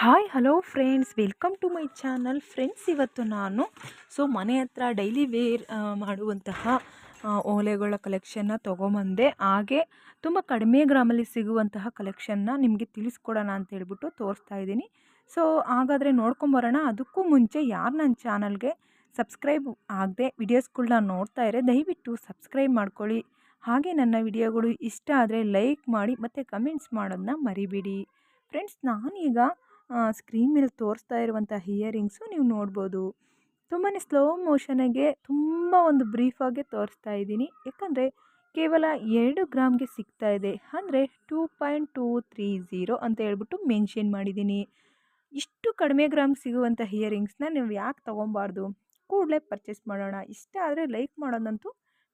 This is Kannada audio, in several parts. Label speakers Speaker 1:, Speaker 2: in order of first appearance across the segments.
Speaker 1: Hi hello friends welcome to my channel friends ಇವತ್ತು ನಾನು ಸೊ ಮನೆ ಹತ್ರ ಡೈಲಿ ವೇರ್ ಮಾಡುವಂತಹ ಓಲೆಗಳ ಕಲೆಕ್ಷನ್ನ ತೊಗೊಂಬಂದೆ. ಹಾಗೆ ತುಂಬ ಕಡಿಮೆ ಗ್ರಾಮಲ್ಲಿ ಸಿಗುವಂತಹ ಕಲೆಕ್ಷನ್ನ ನಿಮಗೆ ತಿಳಿಸ್ಕೊಡೋಣ ಅಂತ ಹೇಳ್ಬಿಟ್ಟು ತೋರಿಸ್ತಾ ಇದ್ದೀನಿ. ಸೊ ಹಾಗಾದರೆ ನೋಡ್ಕೊಂಬರೋಣ ಅದಕ್ಕೂ ಮುಂಚೆ ಯಾರು ನನ್ನ ಚಾನಲ್ಗೆ ಸಬ್ಸ್ಕ್ರೈಬ್ ಆಗದೆ ವಿಡಿಯೋಸ್ಗಳನ್ನ ನೋಡ್ತಾ ಇದ್ರೆ ದಯವಿಟ್ಟು ಸಬ್ಸ್ಕ್ರೈಬ್ ಮಾಡ್ಕೊಳ್ಳಿ. ಹಾಗೆ ನನ್ನ ವಿಡಿಯೋಗಳು ಇಷ್ಟ ಆದರೆ ಲೈಕ್ ಮಾಡಿ ಮತ್ತು ಕಮೆಂಟ್ಸ್ ಮಾಡೋದನ್ನ ಮರಿಬೇಡಿ. ಫ್ರೆಂಡ್ಸ್ ನಾನೀಗ ಸ್ಕ್ರೀನ್ ಮೇಲೆ ತೋರಿಸ್ತಾ ಇರುವಂಥ ಹಿಯರಿಂಗ್ಸು ನೀವು ನೋಡ್ಬೋದು. ತುಂಬಾ ಸ್ಲೋ ಮೋಷನಾಗೆ ತುಂಬ ಒಂದು ಬ್ರೀಫಾಗೆ ತೋರಿಸ್ತಾ ಇದ್ದೀನಿ. ಯಾಕಂದರೆ ಕೇವಲ ಎರಡು ಗ್ರಾಮ್ಗೆ ಸಿಗ್ತಾ ಇದೆ. ಅಂದರೆ two point two three zero ಅಂತ ಹೇಳ್ಬಿಟ್ಟು ಮೆನ್ಷನ್ ಮಾಡಿದ್ದೀನಿ. ಇಷ್ಟು ಕಡಿಮೆ ಗ್ರಾಮ್ ಸಿಗುವಂಥ ಹಿಯರಿಂಗ್ಸ್ನ ನೀವು ಯಾಕೆ ತೊಗೊಬಾರ್ದು? ಕೂಡಲೇ ಪರ್ಚೇಸ್ ಮಾಡೋಣ. ಇಷ್ಟ ಆದರೆ ಲೈಕ್ ಮಾಡೋದಂತೂ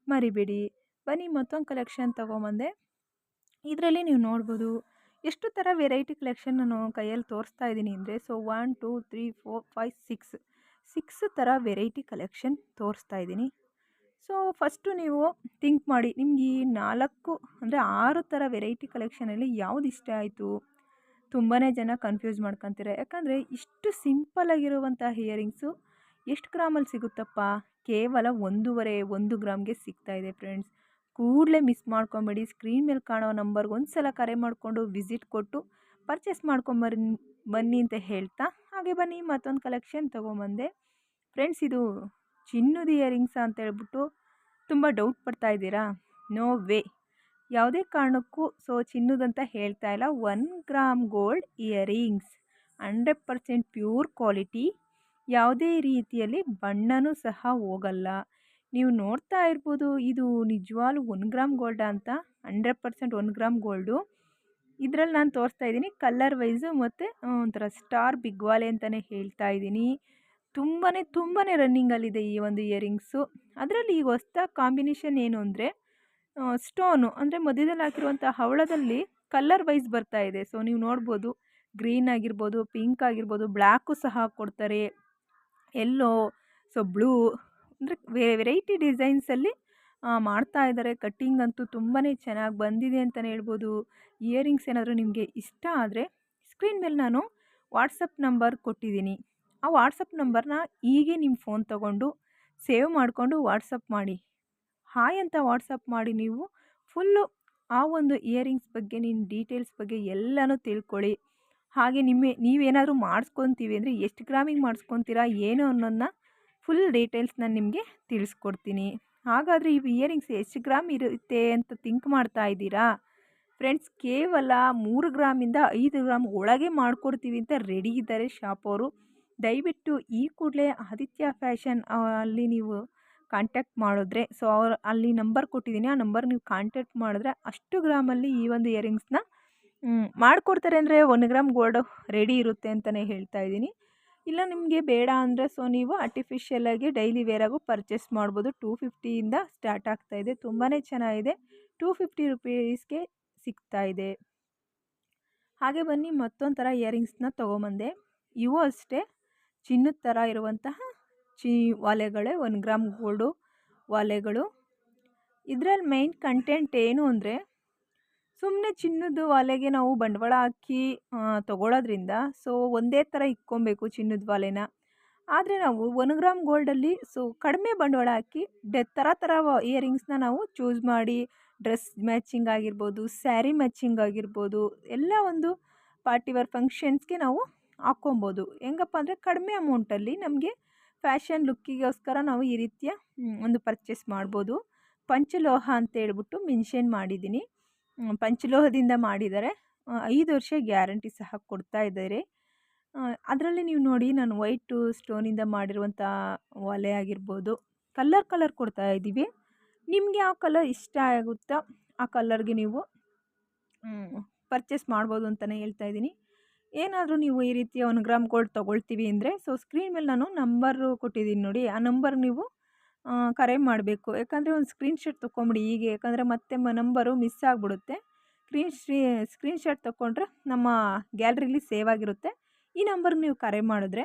Speaker 1: ಮರಿಬೇಡಿ. ಬನ್ನಿ ಮತ್ತೊಂದು ಕಲೆಕ್ಷನ್ ತೊಗೊಂಬಂದೆ. ಇದರಲ್ಲಿ ನೀವು ನೋಡ್ಬೋದು. ಎಷ್ಟು ಥರ ವೆರೈಟಿ ಕಲೆಕ್ಷನ್ ನಾನು ಕೈಯಲ್ಲಿ ತೋರಿಸ್ತಾ ಇದ್ದೀನಿ ಅಂದರೆ, so one, two, three, four, five, six six ಥರ ವೆರೈಟಿ ಕಲೆಕ್ಷನ್ ತೋರಿಸ್ತಾ ಇದ್ದೀನಿ. ಸೊ ಫಸ್ಟು ನೀವು ಥಿಂಕ್ ಮಾಡಿ, ನಿಮ್ಗೆ ಈ ನಾಲ್ಕು ಅಂದರೆ ಆರು ಥರ ವೆರೈಟಿ ಕಲೆಕ್ಷನಲ್ಲಿ ಯಾವ್ದು ಇಷ್ಟ ಆಯಿತು? ತುಂಬಾ ಜನ ಕನ್ಫ್ಯೂಸ್ ಮಾಡ್ಕೊತೀರ. ಯಾಕಂದರೆ ಇಷ್ಟು ಸಿಂಪಲ್ಲಾಗಿರುವಂಥ ಹಿಯರಿಂಗ್ಸು ಎಷ್ಟು ಗ್ರಾಮಲ್ಲಿ ಸಿಗುತ್ತಪ್ಪ? ಕೇವಲ ಒಂದೂವರೆ, ಒಂದು ಗ್ರಾಮ್ಗೆ ಸಿಗ್ತಾ ಇದೆ ಫ್ರೆಂಡ್ಸ್. ಕೂಡಲೇ ಮಿಸ್ ಮಾಡ್ಕೊಬೇಡಿ. ಸ್ಕ್ರೀನ್ ಮೇಲೆ ಕಾಣೋ ನಂಬರ್ಗೆ ಒಂದು ಸಲ ಕರೆ ಮಾಡಿಕೊಂಡು ವಿಸಿಟ್ ಕೊಟ್ಟು ಪರ್ಚೇಸ್ ಮಾಡ್ಕೊಂಬರ್, ಬನ್ನಿ ಅಂತ ಹೇಳ್ತಾ ಹಾಗೆ ಬನ್ನಿ ಮತ್ತೊಂದು ಕಲೆಕ್ಷನ್ ತೊಗೊಂಬಂದೆ. ಫ್ರೆಂಡ್ಸ್, ಇದು ಚಿನ್ನದ ಇಯರಿಂಗ್ಸ್ ಅಂತ ಹೇಳ್ಬಿಟ್ಟು ತುಂಬ ಡೌಟ್ ಪಡ್ತಾ ಇದ್ದೀರಾ? No way. ಯಾವುದೇ ಕಾರಣಕ್ಕೂ ಸೊ ಚಿನ್ನದಂತ ಹೇಳ್ತಾ ಇಲ್ಲ. One gram gold earrings. Hundred percent pure quality. ಯಾವುದೇ ರೀತಿಯಲ್ಲಿ ಬಣ್ಣನೂ ಸಹ ಹೋಗಲ್ಲ. ನೀವು ನೋಡ್ತಾ ಇರ್ಬೋದು, ಇದು ನಿಜವಾಗ್ಲೂ ಒನ್ ಗ್ರಾಮ್ ಗೋಲ್ಡ್ ಅಂತ, hundred percent one gram gold ಇದರಲ್ಲಿ ನಾನು ತೋರಿಸ್ತಾ ಇದ್ದೀನಿ ಕಲ್ಲರ್ ವೈಸು ಮತ್ತು ಒಂಥರ ಸ್ಟಾರ್ ಬಿಗ್ವಾಲೆ ಅಂತಲೇ ಹೇಳ್ತಾ ಇದ್ದೀನಿ. ತುಂಬಾ ತುಂಬಾ ರನ್ನಿಂಗಲ್ಲಿದೆ ಈ ಒಂದು ಇಯರಿಂಗ್ಸು ಅದರಲ್ಲಿ ಈಗ ಹೊಸ್ದಾಗಿ ಕಾಂಬಿನೇಷನ್ ಏನು ಅಂದರೆ ಸ್ಟೋನು ಅಂದರೆ ಮಧ್ಯದಲ್ಲಿ ಹಾಕಿರುವಂಥ ಹವಳದಲ್ಲಿ ಕಲ್ಲರ್ ವೈಸ್ ಬರ್ತಾ ಇದೆ. ಸೊ ನೀವು ನೋಡ್ಬೋದು ಗ್ರೀನ್ ಆಗಿರ್ಬೋದು ಪಿಂಕ್ ಆಗಿರ್ಬೋದು ಬ್ಲ್ಯಾಕು ಸಹ ಕೊಡ್ತಾರೆ. ಎಲ್ಲೋ ಸೊ ಬ್ಲೂ ಅಂದರೆ ವೆರೈಟಿ ಡಿಸೈನ್ಸಲ್ಲಿ ಮಾಡ್ತಾ ಇದ್ದಾರೆ ಕಟ್ಟಿಂಗ್ ಅಂತೂ ತುಂಬಾ ಚೆನ್ನಾಗಿ ಬಂದಿದೆ ಅಂತಲೇ ಹೇಳ್ಬೋದು. ಇಯರಿಂಗ್ಸ್ ಏನಾದರೂ ನಿಮಗೆ ಇಷ್ಟ ಆದರೆ, ಸ್ಕ್ರೀನ್ ಮೇಲೆ ನಾನು ವಾಟ್ಸಪ್ ನಂಬರ್ ಕೊಟ್ಟಿದ್ದೀನಿ. ಆ ವಾಟ್ಸಪ್ ನಂಬರ್ನ ಹೀಗೆ ನಿಮ್ಮ ಫೋನ್ ತಗೊಂಡು ಸೇವ್ ಮಾಡಿಕೊಂಡು ವಾಟ್ಸಪ್ ಮಾಡಿ. ಹಾಯ್ ಅಂತ ವಾಟ್ಸಪ್ ಮಾಡಿ ನೀವು ಫುಲ್ಲು ಆ ಒಂದು ಇಯರಿಂಗ್ಸ್ ಬಗ್ಗೆ ನಿಮ್ಮ ಡೀಟೇಲ್ಸ್ ಬಗ್ಗೆ ಎಲ್ಲನೂ ತಿಳ್ಕೊಳ್ಳಿ. ಹಾಗೆ ನಿಮ್ಮ, ನೀವೇನಾದರೂ ಮಾಡಿಸ್ಕೊತೀವಿ ಅಂದರೆ ಎಷ್ಟು ಗ್ರಾಮಿಗೆ ಮಾಡಿಸ್ಕೊತೀರಾ, ಏನು ಅನ್ನೋದನ್ನ ಫುಲ್ ಡೀಟೇಲ್ಸ್ ನಾನು ನಿಮಗೆ ತಿಳಿಸ್ಕೊಡ್ತೀನಿ. ಹಾಗಾದರೆ ಈ ಇಯರಿಂಗ್ಸ್ ಎಷ್ಟು ಗ್ರಾಮ್ ಇರುತ್ತೆ ಅಂತ ಥಿಂಕ್ ಮಾಡ್ತಾ ಇದ್ದೀರಾ? ಫ್ರೆಂಡ್ಸ್ ಕೇವಲ ಮೂರು ಗ್ರಾಮಿಂದ ಐದು ಗ್ರಾಮ್ ಒಳಗೆ ಮಾಡಿಕೊಡ್ತೀವಿ ಅಂತ ರೆಡಿ ಇದ್ದಾರೆ ಶಾಪ್ ಅವರು. ದಯವಿಟ್ಟು ಈ ಕೂಡಲೇ ಆದಿತ್ಯ ಫ್ಯಾಷನ್ ಅಲ್ಲಿ ನೀವು ಕಾಂಟ್ಯಾಕ್ಟ್ ಮಾಡಿದ್ರೆ ಸೊ ಅವ್ರು, ಅಲ್ಲಿ ನಂಬರ್ ಕೊಟ್ಟಿದ್ದೀನಿ, ಆ ನಂಬರ್ ನೀವು ಕಾಂಟ್ಯಾಕ್ಟ್ ಮಾಡಿದ್ರೆ ಅಷ್ಟು ಗ್ರಾಮಲ್ಲಿ ಈ ಒಂದು ಇಯರಿಂಗ್ಸ್ನ ಮಾಡಿಕೊಡ್ತಾರೆ ಅಂದರೆ ಒಂದು ಗ್ರಾಮ್ ಗೋಲ್ಡ್ ರೆಡಿ ಇರುತ್ತೆ ಅಂತಲೇ ಹೇಳ್ತಾ ಇದ್ದೀನಿ. ಇಲ್ಲ ನಿಮಗೆ ಬೇಡ ಅಂದರೆ ಸೊ ನೀವು ಆರ್ಟಿಫಿಷಿಯಲಾಗಿ ಡೈಲಿ ವೇರಾಗೂ ಪರ್ಚೇಸ್ ಮಾಡ್ಬೋದು. ಟೂ ಫಿಫ್ಟಿಯಿಂದ ಸ್ಟಾರ್ಟ್ ಆಗ್ತಾ ಇದೆ. ತುಂಬಾ ಚೆನ್ನಾಗಿದೆ. ಟೂ ಫಿಫ್ಟಿ ರುಪೀಸ್ಗೆ ಸಿಗ್ತಾ ಇದೆ. ಹಾಗೆ ಬನ್ನಿ ಮತ್ತೊಂದು ಥರ ಇಯರಿಂಗ್ಸ್ನ ತೊಗೊಂಬಂದೆ. ಇವು ಅಷ್ಟೇ. ಚಿನ್ನದ ಥರ ಇರುವಂತಹ ಚಿ ವಾಲೆಗಳೇ ಒನ್ ಗ್ರಾಮ್ ಗೋಲ್ಡು ವಾಲೆಗಳು. ಇದರಲ್ಲಿ ಮೈನ್ ಕಂಟೆಂಟ್ ಏನು ಅಂದರೆ ಸುಮ್ಮನೆ ಚಿನ್ನದ ಒಲೆಗೆ ನಾವು ಬಂಡವಾಳ ಹಾಕಿ ತೊಗೊಳೋದ್ರಿಂದ ಸೊ, ಒಂದೇ ಥರ ಇಕ್ಕೊಬೇಕು ಚಿನ್ನದ ಒಲೆನ ಆದರೆ ನಾವು ಒನ್ ಗ್ರಾಮ್ ಗೋಲ್ಡಲ್ಲಿ ಸೊ, ಕಡಿಮೆ ಬಂಡವಾಳ ಹಾಕಿ, ಡೆ ಥರ ಥರ ಇಯರಿಂಗ್ಸ್ನ ನಾವು ಚೂಸ್ ಮಾಡಿ ಡ್ರೆಸ್ ಮ್ಯಾಚಿಂಗ್ ಆಗಿರ್ಬೋದು ಸ್ಯಾರಿ ಮ್ಯಾಚಿಂಗ್ ಆಗಿರ್ಬೋದು, ಎಲ್ಲ ಒಂದು ಪಾರ್ಟಿ ವೇರ್ ಫಂಕ್ಷನ್ಸ್ಗೆ ನಾವು ಹಾಕ್ಕೊಬೋದು. ಹೆಂಗಪ್ಪ ಅಂದರೆ ಕಡಿಮೆ ಅಮೌಂಟಲ್ಲಿ ನಮಗೆ ಫ್ಯಾಷನ್ ಲುಕ್ಕಿಗೋಸ್ಕರ ನಾವು ಈ ರೀತಿಯ ಒಂದು ಪರ್ಚೇಸ್ ಮಾಡ್ಬೋದು. ಪಂಚಲೋಹ ಅಂತ ಹೇಳ್ಬಿಟ್ಟು ಮೆನ್ಷನ್ ಮಾಡಿದ್ದೀನಿ. ಪಂಚಲೋಹದಿಂದ ಮಾಡಿದ್ದಾರೆ ಐದು ವರ್ಷ ಗ್ಯಾರಂಟಿ ಸಹ ಕೊಡ್ತಾ ಇದ್ದಾರೆ. ಅದರಲ್ಲಿ ನೀವು ನೋಡಿ ನಾನು ವೈಟು ಸ್ಟೋನಿಂದ ಮಾಡಿರುವಂಥ ಒಲೆ ಆಗಿರ್ಬೋದು, ಕಲ್ಲರ್ ಕಲರ್ ಕೊಡ್ತಾ ಇದ್ದೀವಿ. ನಿಮಗೆ ಯಾವ ಕಲರ್ ಇಷ್ಟ ಆಗುತ್ತೋ? ಆ ಕಲರ್ಗೆ ನೀವು ಪರ್ಚೇಸ್ ಮಾಡ್ಬೋದು ಅಂತಲೇ ಹೇಳ್ತಾ ಇದ್ದೀನಿ. ಏನಾದರೂ ನೀವು ಈ ರೀತಿಯ ಒಂದು ಗ್ರಾಮ್ ಗೋಲ್ಡ್ ತೊಗೊಳ್ತೀವಿ ಅಂದರೆ, ಸೊ, ಸ್ಕ್ರೀನ್ ಮೇಲೆ ನಾನು ನಂಬರು ಕೊಟ್ಟಿದ್ದೀನಿ ನೋಡಿ, ಆ ನಂಬರ್ ನೀವು ಕರೆ ಮಾಡಬೇಕು. ಯಾಕಂದರೆ ಒಂದು ಸ್ಕ್ರೀನ್ಶಾಟ್ ತೊಗೊಂಬಿಡಿ ಹೀಗೆ. ಯಾಕಂದರೆ ಮತ್ತೆ ಮ ನಂಬರು ಮಿಸ್ ಆಗಿಬಿಡುತ್ತೆ. ಸ್ಕ್ರೀನ್ ಶ್ರೀ ಸ್ಕ್ರೀನ್ಶಾಟ್ ತೊಗೊಂಡ್ರೆ ನಮ್ಮ ಗ್ಯಾಲ್ರಿಲಿ ಸೇವ್ ಆಗಿರುತ್ತೆ. ಈ ನಂಬರ್ಗೆ ನೀವು ಕರೆ ಮಾಡಿದ್ರೆ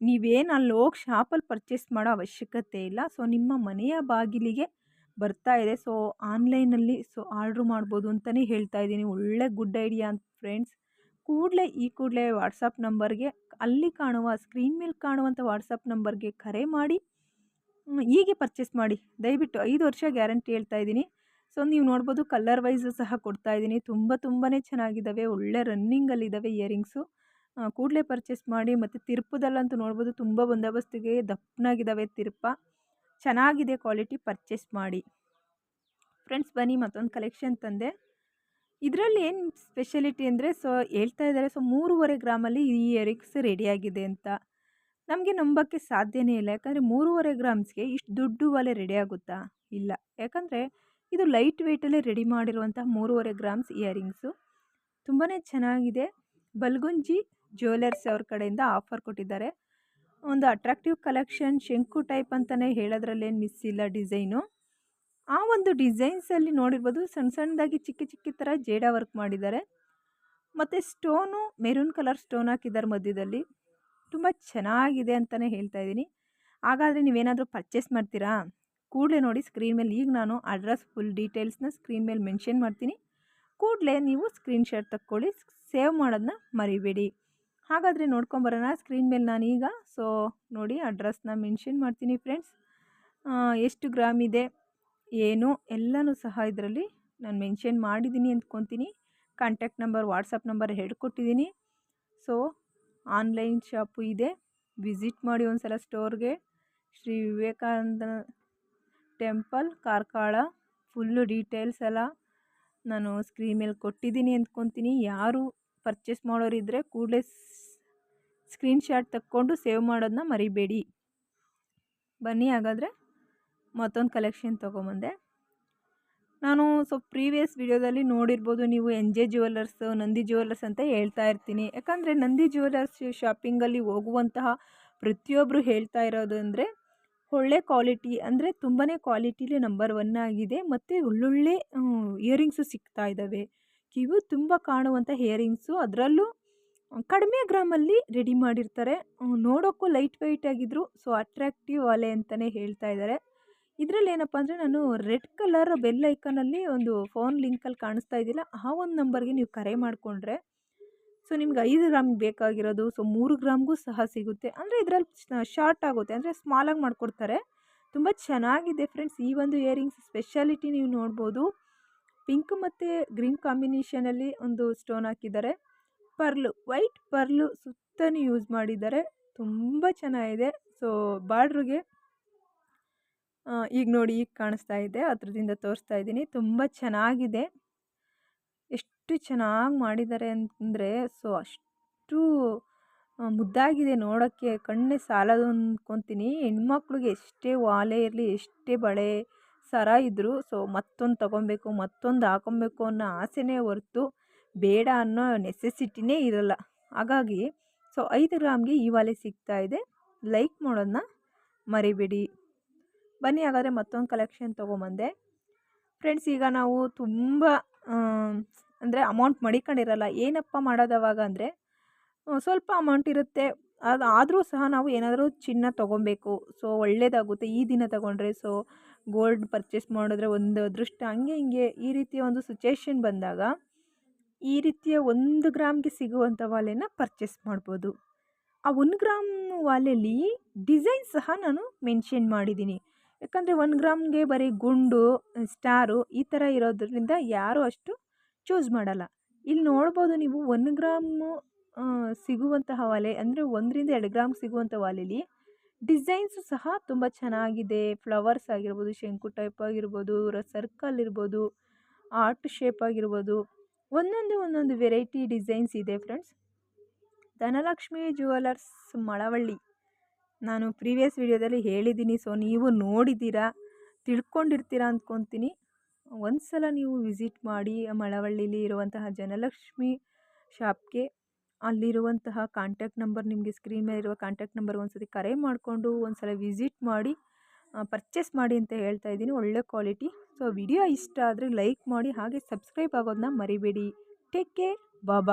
Speaker 1: ನೀವೇನು ಅಲ್ಲಿ ಹೋಗಿ ಶಾಪಲ್ಲಿ ಪರ್ಚೇಸ್ ಮಾಡೋ ಅವಶ್ಯಕತೆ ಇಲ್ಲ. ಸೊ ನಿಮ್ಮ ಮನೆಯ ಬಾಗಿಲಿಗೆ ಬರ್ತಾ ಇದೆ. ಸೊ ಆನ್ಲೈನಲ್ಲಿ ಸೊ ಆರ್ಡ್ರ್ ಮಾಡ್ಬೋದು ಅಂತಲೇ ಹೇಳ್ತಾ ಇದ್ದೀನಿ. ಒಳ್ಳೆ ಗುಡ್ ಐಡಿಯಾ ಅಂತ ಫ್ರೆಂಡ್ಸ್ ಕೂಡಲೇ, ಈ ಕೂಡಲೇ ವಾಟ್ಸಪ್ ನಂಬರ್ಗೆ ಅಲ್ಲಿ ಕಾಣುವ ಸ್ಕ್ರೀನ್ ಮೇಲೆ ಕಾಣುವಂಥ ವಾಟ್ಸಪ್ ನಂಬರ್ಗೆ ಕರೆ ಮಾಡಿ. ಹೀಗೆ ಪರ್ಚೇಸ್ ಮಾಡಿ. ದಯವಿಟ್ಟು ಐದು ವರ್ಷ ಗ್ಯಾರಂಟಿ ಹೇಳ್ತಾ ಇದ್ದೀನಿ. ಸೊ ನೀವು ನೋಡ್ಬೋದು ಕಲರ್ ವೈಸು ಸಹ ಕೊಡ್ತಾ ಇದ್ದೀನಿ. ತುಂಬ ತುಂಬಾ ಚೆನ್ನಾಗಿದ್ದಾವೆ. ಒಳ್ಳೆ ರನ್ನಿಂಗಲ್ಲಿದ್ದಾವೆ ಇಯರಿಂಗ್ಸು ಕೂಡಲೇ ಪರ್ಚೇಸ್ ಮಾಡಿ ಮತ್ತು ತಿರುಪದಲ್ಲಂತೂ ನೋಡ್ಬೋದು ತುಂಬ ಬಂದೋಬಸ್ತಿಗೆ ದಪ್ಪನಾಗಿದ್ದಾವೆ ತಿರುಪ. ಚೆನ್ನಾಗಿದೆ ಕ್ವಾಲಿಟಿ ಪರ್ಚೇಸ್ ಮಾಡಿ. ಫ್ರೆಂಡ್ಸ್ ಬನ್ನಿ ಮತ್ತೊಂದು ಕಲೆಕ್ಷನ್ ತಂದೆ. ಇದರಲ್ಲಿ ಏನು ಸ್ಪೆಷಲಿಟಿ ಅಂದರೆ ಸೊ ಹೇಳ್ತಾ ಇದ್ದಾರೆ ಸೊ ಮೂರುವರೆ ಗ್ರಾಮಲ್ಲಿ ಈ ಇಯರಿಂಗ್ಸ್ ರೆಡಿಯಾಗಿದೆ ಅಂತ. ನಮಗೆ ನಂಬೋಕ್ಕೆ ಸಾಧ್ಯನೇ ಇಲ್ಲ. ಯಾಕಂದರೆ ಮೂರುವರೆ ಗ್ರಾಮ್ಸ್ಗೆ ಇಷ್ಟು ದುಡ್ಡು ಒಲೆ ರೆಡಿ ಆಗುತ್ತಾ? ಇಲ್ಲ. ಯಾಕಂದರೆ ಇದು ಲೈಟ್ ವೆಯ್ಟಲ್ಲೇ ರೆಡಿ ಮಾಡಿರುವಂಥ ಮೂರುವರೆ ಗ್ರಾಮ್ಸ್ ಇಯರಿಂಗ್ಸು ತುಂಬಾ ಚೆನ್ನಾಗಿದೆ. ಬಲ್ಗುಂಜಿ ಜ್ಯುವೆಲರ್ಸ್ ಅವ್ರ ಕಡೆಯಿಂದ ಆಫರ್ ಕೊಟ್ಟಿದ್ದಾರೆ. ಒಂದು ಅಟ್ರಾಕ್ಟಿವ್ ಕಲೆಕ್ಷನ್ ಶಂಕು ಟೈಪ್ ಅಂತಲೇ ಹೇಳೋದ್ರಲ್ಲೇನು ಮಿಸ್ ಇಲ್ಲ ಡಿಸೈನು ಆ ಒಂದು ಡಿಸೈನ್ಸಲ್ಲಿ ನೋಡಿರ್ಬೋದು ಸಣ್ಣ ಸಣ್ಣದಾಗಿ ಚಿಕ್ಕ ಚಿಕ್ಕ ಥರ ಜೇಡ ವರ್ಕ್ ಮಾಡಿದ್ದಾರೆ. ಮತ್ತು ಸ್ಟೋನು ಮೆರೂನ್ ಕಲರ್ ಸ್ಟೋನ್ ಹಾಕಿದ್ದಾರೆ ಮಧ್ಯದಲ್ಲಿ. ತುಂಬ ಚೆನ್ನಾಗಿದೆ ಅಂತಲೇ ಹೇಳ್ತಾ ಇದ್ದೀನಿ. ಹಾಗಾದರೆ ನೀವೇನಾದರೂ ಪರ್ಚೇಸ್ ಮಾಡ್ತೀರಾ? ಕೂಡಲೇ ನೋಡಿ ಸ್ಕ್ರೀನ್ ಮೇಲೆ ಈಗ ನಾನು ಅಡ್ರೆಸ್ ಫುಲ್ ಡೀಟೇಲ್ಸ್ನ ಸ್ಕ್ರೀನ್ ಮೇಲೆ ಮೆನ್ಷನ್ ಮಾಡ್ತೀನಿ. ಕೂಡಲೇ ನೀವು ಸ್ಕ್ರೀನ್ಶಾಟ್ ತಕ್ಕೊಳ್ಳಿ ಸೇವ್ ಮಾಡೋದನ್ನ ಮರಿಬೇಡಿ. ಹಾಗಾದರೆ ನೋಡ್ಕೊಂಬರೋಣ ಸ್ಕ್ರೀನ್ ಮೇಲೆ ನಾನೀಗ ಸೊ ನೋಡಿ ಅಡ್ರೆಸ್ನ ಮೆನ್ಷನ್ ಮಾಡ್ತೀನಿ ಫ್ರೆಂಡ್ಸ್ ಎಷ್ಟು ಗ್ರಾಮ್ ಇದೆ, ಏನು, ಎಲ್ಲನೂ ಸಹ ಇದರಲ್ಲಿ ನಾನು ಮೆನ್ಷನ್ ಮಾಡಿದ್ದೀನಿ ಅಂದ್ಕೊತೀನಿ. ಕಾಂಟ್ಯಾಕ್ಟ್ ನಂಬರ್ ವಾಟ್ಸಪ್ ನಂಬರ್ ಹೇಳ್ಕೊಟ್ಟಿದ್ದೀನಿ. ಸೊ ಆನ್ಲೈನ್ ಶಾಪು ಇದೆ. ವಿಸಿಟ್ ಮಾಡಿ ಒಂದು ಸಲ ಸ್ಟೋರ್ಗೆ. Shri Vivekananda temple, Karkala, full details ಎಲ್ಲ ನಾನು ಸ್ಕ್ರೀನ್ ಮೇಲೆ ಕೊಟ್ಟಿದ್ದೀನಿ ಅಂದ್ಕೊತೀನಿ. ಯಾರು ಪರ್ಚೇಸ್ ಮಾಡೋರಿದ್ದರೆ ಕೂಡಲೇ ಸ್ಕ್ರೀನ್ಶಾಟ್ ತಕ್ಕೊಂಡು ಸೇವ್ ಮಾಡೋದನ್ನ ಮರಿಬೇಡಿ. ಬನ್ನಿ ಹಾಗಾದರೆ ಮತ್ತೊಂದು ಕಲೆಕ್ಷನ್ ತೊಗೊಂಬಂದೆ. ನಾನು ಸೊ ಪ್ರೀವಿಯಸ್ ವಿಡಿಯೋದಲ್ಲಿ ನೋಡಿರ್ಬೋದು ನೀವು N J jewellers Nandi jewellers ಅಂತ ಹೇಳ್ತಾ ಇರ್ತೀನಿ. ಯಾಕಂದರೆ ನಂದಿ ಜ್ಯುವೆಲ್ಲರ್ಸ್ ಶಾಪಿಂಗಲ್ಲಿ ಹೋಗುವಂತಹ ಪ್ರತಿಯೊಬ್ಬರು ಹೇಳ್ತಾ ಇರೋದು ಅಂದರೆ ಒಳ್ಳೆ ಕ್ವಾಲಿಟಿ ಅಂದರೆ ತುಂಬಾ ಕ್ವಾಲಿಟಿಲಿ ನಂಬರ್ ಒನ್ ಆಗಿದೆ. ಮತ್ತು ಒಳ್ಳೊಳ್ಳೆ ಇಯರಿಂಗ್ಸು ಸಿಗ್ತಾ ಇದ್ದಾವೆ ಕಿವು ತುಂಬ ಕಾಣುವಂಥ ಇಯರಿಂಗ್ಸು ಅದರಲ್ಲೂ ಕಡಿಮೆ ಗ್ರಾಮಲ್ಲಿ ರೆಡಿ ಮಾಡಿರ್ತಾರೆ. ನೋಡೋಕ್ಕೂ ಲೈಟ್ ವೆಯ್ಟ್ ಆಗಿದ್ರು ಸೊ ಅಟ್ರಾಕ್ಟಿವ್ ಅಲೆ ಅಂತಲೇ ಹೇಳ್ತಾ ಇದ್ದಾರೆ ಇದರಲ್ಲಿ ಏನಪ್ಪ ಅಂದರೆ ನಾನು ರೆಡ್ ಕಲರ್ ಬೆಲ್ ಐಕನಲ್ಲಿ ಒಂದು ಫೋನ್ ಲಿಂಕಲ್ಲಿ ಕಾಣಿಸ್ತಾ ಇದ್ದಿಲ್ಲ, ಆ ಒಂದು ನಂಬರ್ಗೆ ನೀವು ಕರೆ ಮಾಡಿಕೊಂಡ್ರೆ, ಸೊ ನಿಮ್ಗೆ ಐದು ಗ್ರಾಮ್ ಬೇಕಾಗಿರೋದು, ಸೊ ಮೂರು ಗ್ರಾಮ್ಗೂ ಸಹ ಸಿಗುತ್ತೆ. ಅಂದರೆ ಇದರಲ್ಲಿ ಶಾರ್ಟ್ ಆಗುತ್ತೆ, ಅಂದರೆ ಸ್ಮಾಲಾಗಿ ಮಾಡಿಕೊಡ್ತಾರೆ. ತುಂಬ ಚೆನ್ನಾಗಿದೆ ಫ್ರೆಂಡ್ಸ್, ಈ ಒಂದು ಇಯರಿಂಗ್ಸ್ ಸ್ಪೆಷಾಲಿಟಿ ನೀವು ನೋಡ್ಬೋದು. ಪಿಂಕ್ ಮತ್ತು ಗ್ರೀನ್ ಕಾಂಬಿನೇಷನಲ್ಲಿ ಒಂದು ಸ್ಟೋನ್ ಹಾಕಿದ್ದಾರೆ. ಪರ್ಲು, ವೈಟ್ ಪರ್ಲು ಸುತ್ತಲೂ ಯೂಸ್ ಮಾಡಿದ್ದಾರೆ. ತುಂಬ ಚೆನ್ನಾಗಿದೆ. ಸೊ ಬಾರ್ಡ್ರಿಗೆ ಈಗ ನೋಡಿ ಈಗ ಕಾಣಿಸ್ತಾ ಇದೆ. ಹತ್ರದಿಂದ ತೋರಿಸ್ತಾ ಇದ್ದೀನಿ. ತುಂಬ ಚೆನ್ನಾಗಿದೆ. ಎಷ್ಟು ಚೆನ್ನಾಗಿ ಮಾಡಿದ್ದಾರೆ ಅಂತಂದರೆ ಸೊ ಅಷ್ಟು ಮುದ್ದಾಗಿದೆ ನೋಡೋಕ್ಕೆ. ಕಣ್ಣೇ ಸಾಲದು ಅಂದ್ಕೊತೀನಿ ಹೆಣ್ಮಕ್ಳಿಗೆ ಎಷ್ಟೇ ವಾಲೆ ಇರಲಿ, ಎಷ್ಟೇ ಬಳೆ ಸರ ಇದ್ದರೂ ಸೊ ಮತ್ತೊಂದು ತೊಗೊಬೇಕು, ಮತ್ತೊಂದು ಹಾಕೊಬೇಕು ಅನ್ನೋ ಆಸೆನೇ ಹೊರತು ಬೇಡ ಅನ್ನೋ ನೆಸೆಸಿಟಿನೇ ಇರಲ್ಲ. ಹಾಗಾಗಿ, ಸೊ ಐದು ಗ್ರಾಮ್ಗೆ ಈ ವಾಲೆ ಸಿಗ್ತಾ ಇದೆ. ಲೈಕ್ ಮಾಡೋದನ್ನ ಮರಿಬೇಡಿ. ಬನ್ನಿ ಹಾಗಾದರೆ ಮತ್ತೊಂದು ಕಲೆಕ್ಷನ್ ತೊಗೊಂಬಂದೆ. ಫ್ರೆಂಡ್ಸ್ ಈಗ ನಾವು ತುಂಬ ಅಂದರೆ ಅಮೌಂಟ್ ಮಡಿಕೊಂಡಿರಲ್ಲ, ಏನಪ್ಪ ಮಾಡೋದವಾಗ ಅಂದರೆ ಸ್ವಲ್ಪ ಅಮೌಂಟ್ ಇರುತ್ತೆ. ಅದು ಆದರೂ ಸಹ ನಾವು ಏನಾದರೂ ಚಿನ್ನ ತೊಗೊಬೇಕು. ಸೊ ಒಳ್ಳೇದಾಗುತ್ತೆ. ಈ ದಿನ ತೊಗೊಂಡ್ರೆ ಸೊ ಗೋಲ್ಡ್ ಪರ್ಚೇಸ್ ಮಾಡಿದ್ರೆ ಒಂದು ಅದೃಷ್ಟ. ಹಂಗೆ ಹಿಂಗೆ ಈ ರೀತಿಯ ಒಂದು ಸಿಚುಯೇಷನ್ ಬಂದಾಗ, ಈ ರೀತಿಯ ಒಂದು ಗ್ರಾಮ್ಗೆ ಸಿಗುವಂಥ ವಾಲೆನ ಪರ್ಚೇಸ್ ಮಾಡ್ಬೋದು. ಆ ಒಂದು ಗ್ರಾಮ್ ವಾಲೆಯಲ್ಲಿ ಡಿಸೈನ್ ಸಹ ನಾನು ಮೆನ್ಷನ್ ಮಾಡಿದ್ದೀನಿ. ಯಾಕಂದರೆ ಒಂದು ಗ್ರಾಮ್ಗೆ ಬರೀ ಗುಂಡು, ಸ್ಟಾರು ಈ ಥರ ಇರೋದ್ರಿಂದ ಯಾರೂ ಅಷ್ಟು ಚೂಸ್ ಮಾಡಲ್ಲ. ಇಲ್ಲಿ ನೋಡ್ಬೋದು ನೀವು ಒಂದು ಗ್ರಾಮು ಸಿಗುವಂತಹ ಒಲೆ ಅಂದರೆ ಒಂದರಿಂದ ಎರಡು ಗ್ರಾಮ್ ಸಿಗುವಂಥ ಒಲೆಲಿ ಡಿಸೈನ್ಸು ಸಹ ತುಂಬ ಚೆನ್ನಾಗಿದೆ. ಫ್ಲವರ್ಸ್ ಆಗಿರ್ಬೋದು, ಶಂಕು ಟೈಪ್ ಆಗಿರ್ಬೋದು ಸರ್ಕಲ್ ಇರ್ಬೋದು, ಆರ್ಟ್ ಶೇಪ್ ಆಗಿರ್ಬೋದು. ಒಂದೊಂದು ಒಂದೊಂದು ವೆರೈಟಿ ಡಿಸೈನ್ಸ್ ಇದೆ ಫ್ರೆಂಡ್ಸ್. ಧನಲಕ್ಷ್ಮಿ ಜ್ಯುವೆಲರ್ಸ್ ಮಳವಳ್ಳಿ. ನಾನು ಪ್ರೀವಿಯಸ್ ವಿಡಿಯೋದಲ್ಲಿ ಹೇಳಿದ್ದೀನಿ, ಸೊ ನೀವು ನೋಡಿದ್ದೀರಾ, ತಿಳ್ಕೊಂಡಿರ್ತೀರಾ ಅಂದ್ಕೊತೀನಿ. ಒಂದು ಸಲ ನೀವು ವಿಸಿಟ್ ಮಾಡಿ, ಮಳವಳ್ಳಿಲಿ ಇರುವಂತಹ ಜನಲಕ್ಷ್ಮಿ ಶಾಪ್ಗೆ, ಅಲ್ಲಿರುವಂತಹ ಕಾಂಟ್ಯಾಕ್ಟ್ ನಂಬರ್, ನಿಮಗೆ ಸ್ಕ್ರೀನ್ ಮೇಲೆ ಇರುವ ಕಾಂಟ್ಯಾಕ್ಟ್ ನಂಬರ್ ಒಂದು ಸತಿ ಕರೆ ಮಾಡಿಕೊಂಡು ಒಂದು ಸಲ ವಿಸಿಟ್ ಮಾಡಿ ಪರ್ಚೇಸ್ ಮಾಡಿ ಅಂತ ಹೇಳ್ತಾ ಇದ್ದೀನಿ, ಒಳ್ಳೆ ಕ್ವಾಲಿಟಿ. ಸೊ ವಿಡಿಯೋ ಇಷ್ಟ ಆದರೆ ಲೈಕ್ ಮಾಡಿ, ಹಾಗೆ ಸಬ್ಸ್ಕ್ರೈಬ್ ಆಗೋದನ್ನ ಮರಿಬೇಡಿ. ಟೇಕ್ ಕೇರ್ ಬಾಬಾ